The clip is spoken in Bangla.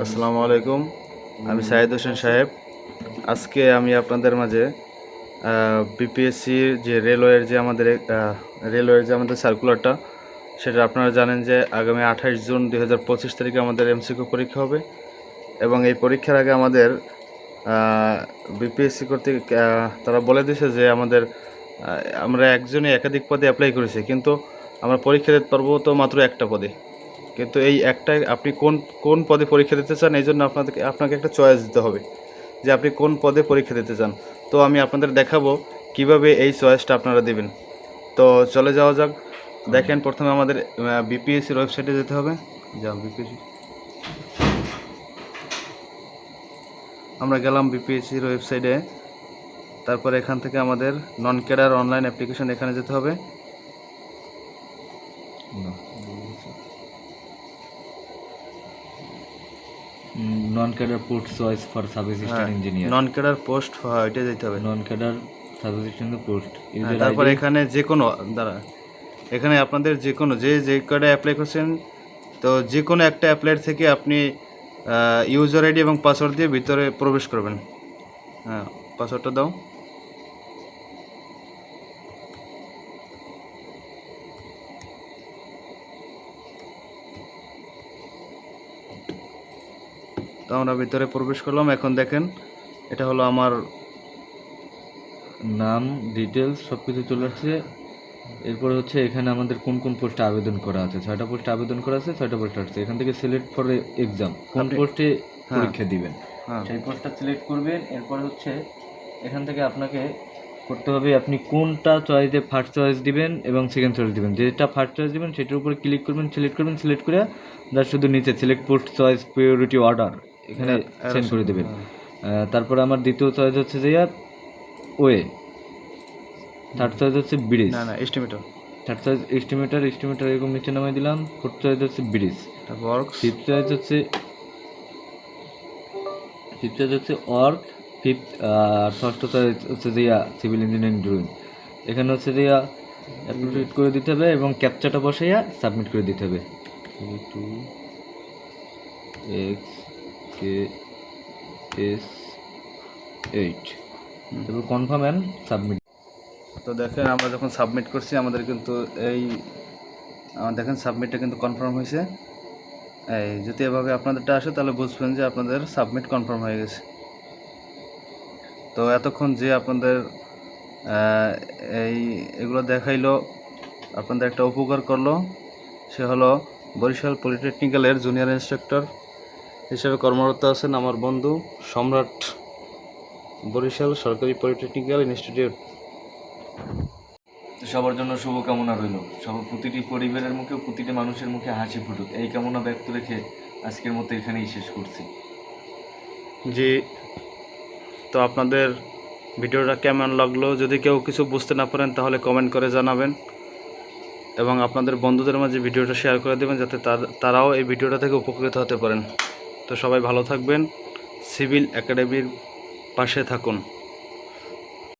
আসসালামু আলাইকুম। আমি সাইদ হোসেন সাহেব। আজকে আমি আপনাদের মাঝে বিপিএসসির যে রেলওয়ের যে আমাদের রেলওয়ের যে আমাদের সার্কুলারটা সেটা আপনারা জানেন যে আগামী আঠাশ জুন দুই হাজার পঁচিশ তারিখে আমাদের এমসিকিউ পরীক্ষা হবে এবং এই পরীক্ষার আগে আমাদের বিপিএসসি কর্তৃক তারা বলে দিয়েছে যে আমাদের আমরা একজনই একাধিক পদে অ্যাপ্লাই করেছি, কিন্তু আমরা পরীক্ষা দিতে পারব তো মাত্র একটা পদে। কিন্তু এই একটা আপনি কোন কোন পদে পরীক্ষা দিতে চান, এই জন্য আপনাদেরকে, আপনাকে একটা চয়েস দিতে হবে যে আপনি কোন পদে পরীক্ষা দিতে চান। তো আমি আপনাদের দেখাবো কীভাবে এই চয়েসটা আপনারা দেবেন। তো চলে যাওয়া যাক। দেখেন, প্রথমে আমাদের বিপিএসসির ওয়েবসাইটে যেতে হবে। যাও বিপিএসসি আমরা গেলাম বিপিএসসির ওয়েবসাইটে তারপর এখান থেকে আমাদের নন ক্যাডার অনলাইন অ্যাপ্লিকেশন এখানে যেতে হবে। Non cadre post choice for sub assistant engineer non cadre post হয় এটা যেতে হবে। Non cadre sub assistant post তারপর এখানে যে কোনো দাঁড়া এখানে আপনাদের যে কোনো যে যে কার্ডে অ্যাপ্লাই করছেন তো যে কোনো একটা অ্যাপ্লাইয়ের থেকে আপনি ইউজার আইডি এবং পাসওয়ার্ড দিয়ে ভিতরে প্রবেশ করবেন। হ্যাঁ পাসওয়ার্ডটা দাও। তো আমরা ভিতরে প্রবেশ করলাম। এখন দেখেন এটা হলো আমার নাম ডিটেলস সব কিছু চলে আসছে। এরপরে হচ্ছে এখানে আমাদের কোন কোন পোস্টে আবেদন করা আছে? ছয়টা পোস্টে আবেদন করা আছে ছয়টা পোস্ট আসছে। এখান থেকে সিলেক্ট ফর এক্সাম কোন পোস্টে হ্যাঁ। পরীক্ষা দিবেন? হ্যাঁ। সেই পোস্টটা সিলেক্ট করবেন। এরপর হচ্ছে এখান থেকে আপনাকে করতে হবে আপনি কোনটা চয়েসে ফার্স্ট চয়েস দিবেন এবং সেকেন্ড চয়েস দিবেন। যেটা ফার্স্ট চয়েস দিবেন সেটার উপরে ক্লিক করবেন সিলেক্ট করবেন সিলেক্ট করে যার শুধু নিচে select post choice priority order এখানে হ্যাঁ, সেন্ড করে দেবেন। হ্যাঁ। তারপরে আমার দ্বিতীয় চয়েস হচ্ছে যে ওয়ে। থার্ড চয়েস হচ্ছে ব্রিজ। না না estimator third choice estimator estimator এরকম নিচে নামিয়ে দিলাম। ফোর্থ চয়েস হচ্ছে ব্রিজ। তারপর ওয়ার্কস ফিফথ চয়েস হচ্ছে ফিফথ চয়েস হচ্ছে ওয়ার্ক ফিফথ আর ষষ্ঠ চয়েস হচ্ছে যে সিভিল ইঞ্জিনিয়ারিং ড্রয়িং এখানে হচ্ছে যে অ্যাপ্লিকেট করে দিতে হবে এবং ক্যাপচাটা বসাইয়া সাবমিট করে দিতে হবে। Two X K S eight. তারপর কনফার্ম অ্যান্ড সাবমিট তো দেখেন, আমরা যখন সাবমিট করছি, আমাদের কিন্তু এই দেখেন সাবমিটটা কিন্তু কনফার্ম হয়েছে। এই, যদি এভাবে আপনাদেরটা আসে, তাহলে বুঝবেন যে আপনাদের সাবমিট কনফার্ম হয়ে গেছে। তো এতক্ষণ যে আপনাদের এই, এগুলো দেখাইলো, আপনাদের একটা উপকার করল, সে হলো বরিশাল পলিটেকনিক্যালের জুনিয়র ইন্সট্রাক্টর হিসেবে কর্মরত আছেন আমার বন্ধু সম্রাট বরিশাল সরকারি পলিটেকনিক্যাল ইনস্টিটিউট। সবার জন্য শুভকামনা রইল। সব প্রতিটি পরিবারের মুখে প্রতিটি মানুষের মুখে হাসি ফুটুক। এই কামনা ব্যক্ত রেখে আজকের মতো এখানেই শেষ করছি। জি তো আপনাদের ভিডিওটা কেমন লাগল? যদি কেউ কিছু বুঝতে না পারেন তাহলে কমেন্ট করে জানাবেন। এবং আপনাদের বন্ধুদের মাঝে ভিডিওটা শেয়ার করে দেবেন যাতে তার- তারাও এই ভিডিওটা থেকে উপকৃত হতে পারেন। তো সবাই ভালো থাকবেন। সিভিল একাডেমির পাশে থাকুন।